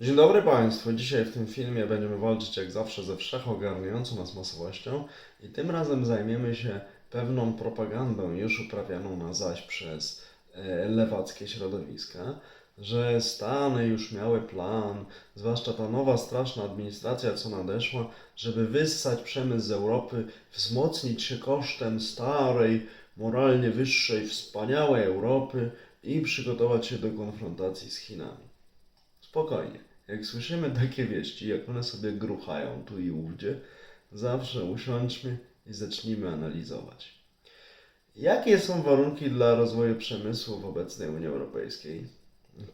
Dzień dobry Państwu. Dzisiaj w tym filmie będziemy walczyć jak zawsze ze wszechogarniającą nas masowością i tym razem zajmiemy się pewną propagandą już uprawianą na zaś przez e, lewackie środowiska, że Stany już miały plan, zwłaszcza ta nowa straszna administracja, co nadeszła, żeby wyssać przemysł z Europy, wzmocnić się kosztem starej, moralnie wyższej, wspaniałej Europy i przygotować się do konfrontacji z Chinami. Spokojnie. Jak słyszymy takie wieści, jak one sobie gruchają tu i ówdzie, zawsze usiądźmy i zacznijmy analizować. Jakie są warunki dla rozwoju przemysłu w obecnej Unii Europejskiej?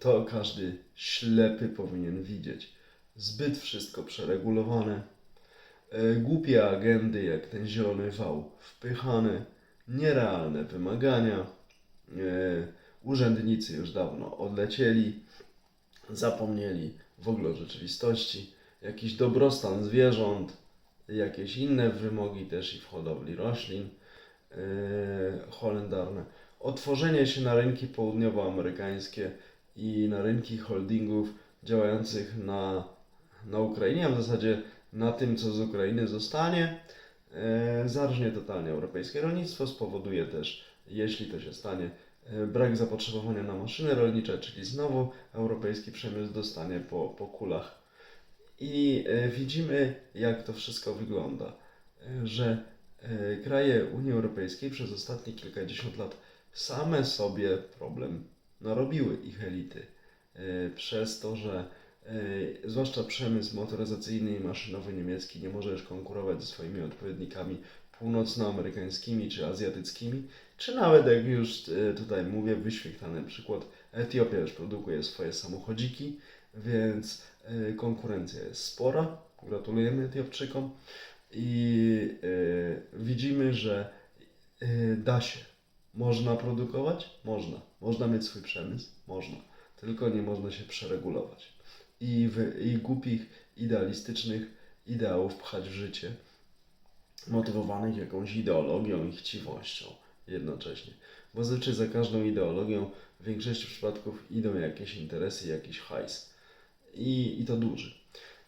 To każdy ślepy powinien widzieć. Zbyt wszystko przeregulowane, e, głupie agendy jak ten zielony wał wpychane, nierealne wymagania, e, urzędnicy już dawno odlecieli, zapomnieli w ogóle o rzeczywistości, jakiś dobrostan zwierząt, jakieś inne wymogi też i w hodowli roślin yy, holendarne, otworzenie się na rynki południowoamerykańskie i na rynki holdingów działających na, na Ukrainie, a w zasadzie na tym, co z Ukrainy zostanie, yy, zarżnie totalnie europejskie rolnictwo, spowoduje też, jeśli to się stanie, E, brak zapotrzebowania na maszyny rolnicze, czyli znowu europejski przemysł dostanie po, po kulach. I e, widzimy, jak to wszystko wygląda, e, że e, kraje Unii Europejskiej przez ostatnie kilkadziesiąt lat same sobie problem narobiły ich elity. E, Przez to, że e, zwłaszcza przemysł motoryzacyjny i maszynowy niemiecki nie może już konkurować ze swoimi odpowiednikami północnoamerykańskimi czy azjatyckimi, czy nawet jak już e, tutaj mówię, wyświetlany przykład, Etiopia już produkuje swoje samochodziki, więc e, konkurencja jest spora. Gratulujemy Etiopczykom i e, widzimy, że da się. Można produkować? Można. Można mieć swój przemysł? Można. Tylko nie można się przeregulować i, w, i głupich, idealistycznych ideałów pchać w życie motywowanych jakąś ideologią i chciwością jednocześnie. Bo zazwyczaj za każdą ideologią w większości przypadków idą jakieś interesy, jakiś hajs. I, i to duży.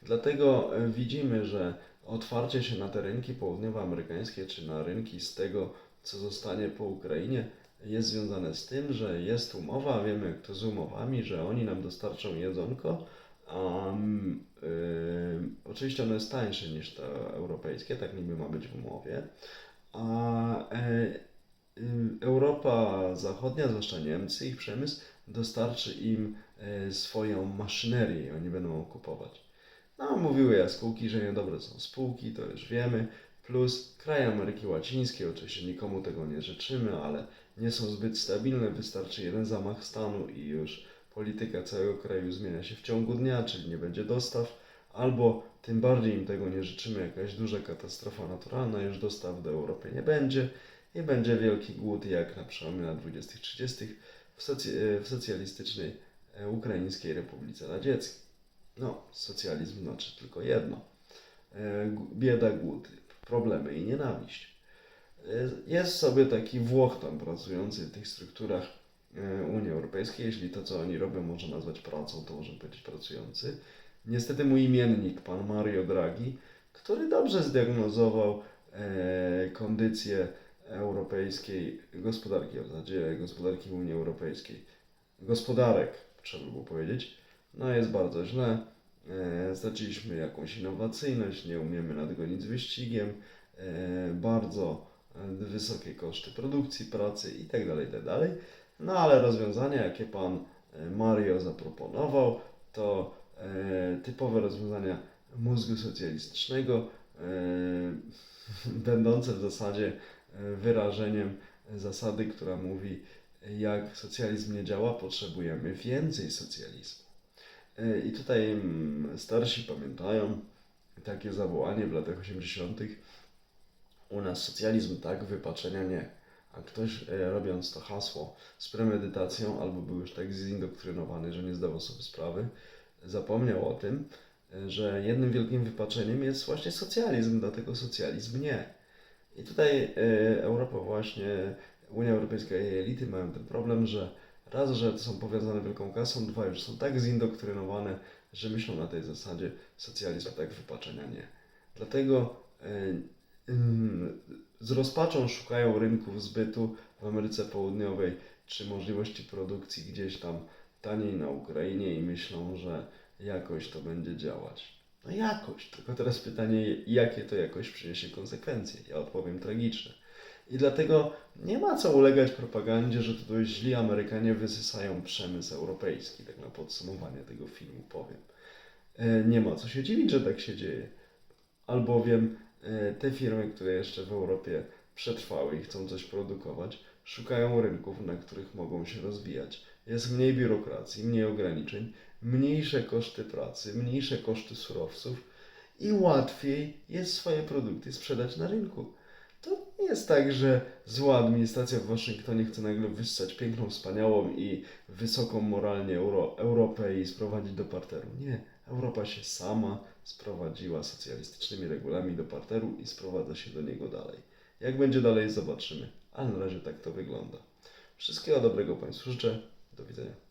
Dlatego e, widzimy, że otwarcie się na te rynki południowoamerykańskie, czy na rynki z tego, co zostanie po Ukrainie, jest związane z tym, że jest umowa, wiemy jak to z umowami, że oni nam dostarczą jedzonko, mm, y, oczywiście ono jest tańsze niż to europejskie, tak niby ma być w umowie, a y, Europa Zachodnia, zwłaszcza Niemcy, ich przemysł dostarczy im e, swoją maszynerię oni będą ją kupować. No, mówiły jaskółki, że niedobre są spółki, to już wiemy, plus kraje Ameryki Łacińskiej, oczywiście nikomu tego nie życzymy, ale nie są zbyt stabilne, wystarczy jeden zamach stanu i już polityka całego kraju zmienia się w ciągu dnia, czyli nie będzie dostaw, albo tym bardziej im tego nie życzymy, jakaś duża katastrofa naturalna, już dostaw do Europy nie będzie i będzie wielki głód, jak na przełomie lat 20-30 w, soc- w socjalistycznej e, Ukraińskiej Republice Radzieckiej. No, socjalizm znaczy tylko jedno. E, Bieda, głód, problemy i nienawiść. E, Jest sobie taki Włoch tam pracujący w tych strukturach e, Unii Europejskiej, jeśli to, co oni robią, można nazwać pracą, to możemy powiedzieć pracujący. Niestety mój imiennik, pan Mario Draghi, który dobrze zdiagnozował e, kondycję europejskiej gospodarki, w zasadzie gospodarki Unii Europejskiej, gospodarek, trzeba by było powiedzieć, no jest bardzo źle. E, straciliśmy jakąś innowacyjność, nie umiemy nadgonić wyścigiem, e, bardzo e, wysokie koszty produkcji, pracy itd., itd. No ale rozwiązania, jakie pan e, Mario zaproponował, to e, typowe rozwiązania mózgu socjalistycznego, e, będące w zasadzie e, wyrażeniem zasady, która mówi, jak socjalizm nie działa, potrzebujemy więcej socjalizmu. E, I tutaj mm, starsi pamiętają takie zawołanie w latach 80. U nas socjalizm tak, wypaczenia nie. A ktoś e, robiąc to hasło z premedytacją albo był już tak zindoktrynowany, że nie zdawał sobie sprawy, zapomniał o tym, e, że jednym wielkim wypaczeniem jest właśnie socjalizm, dlatego socjalizm nie. I tutaj e, Europa właśnie, Unia Europejska i elity mają ten problem, że Raz, że są powiązane wielką kasą, dwa, już są tak zindoktrynowane, że myślą na tej zasadzie socjalizm tak wypaczenia nie. Dlatego z rozpaczą szukają rynków zbytu w Ameryce Południowej, czy możliwości produkcji gdzieś tam taniej na Ukrainie i myślą, że jakoś to będzie działać. No jakoś, tylko teraz pytanie, jakie to jakoś przyniesie konsekwencje? Ja odpowiem tragiczne. I dlatego nie ma co ulegać propagandzie, że to źli Amerykanie wysysają przemysł europejski. Tak na podsumowanie tego filmu powiem. E, Nie ma co się dziwić, że tak się dzieje. Albowiem te firmy, które jeszcze w Europie przetrwały i chcą coś produkować, szukają rynków, na których mogą się rozwijać. Jest mniej biurokracji, mniej ograniczeń, mniejsze koszty pracy, mniejsze koszty surowców i łatwiej jest swoje produkty sprzedać na rynku. To nie jest tak, że zła administracja w Waszyngtonie chce nagle wyssać piękną, wspaniałą i wysoką moralnie Euro, Europę i sprowadzić do parteru. Nie. Europa się sama sprowadziła socjalistycznymi regulami do parteru i sprowadza się do niego dalej. Jak będzie dalej, zobaczymy. Ale na razie tak to wygląda. Wszystkiego dobrego Państwu życzę. Do widzenia.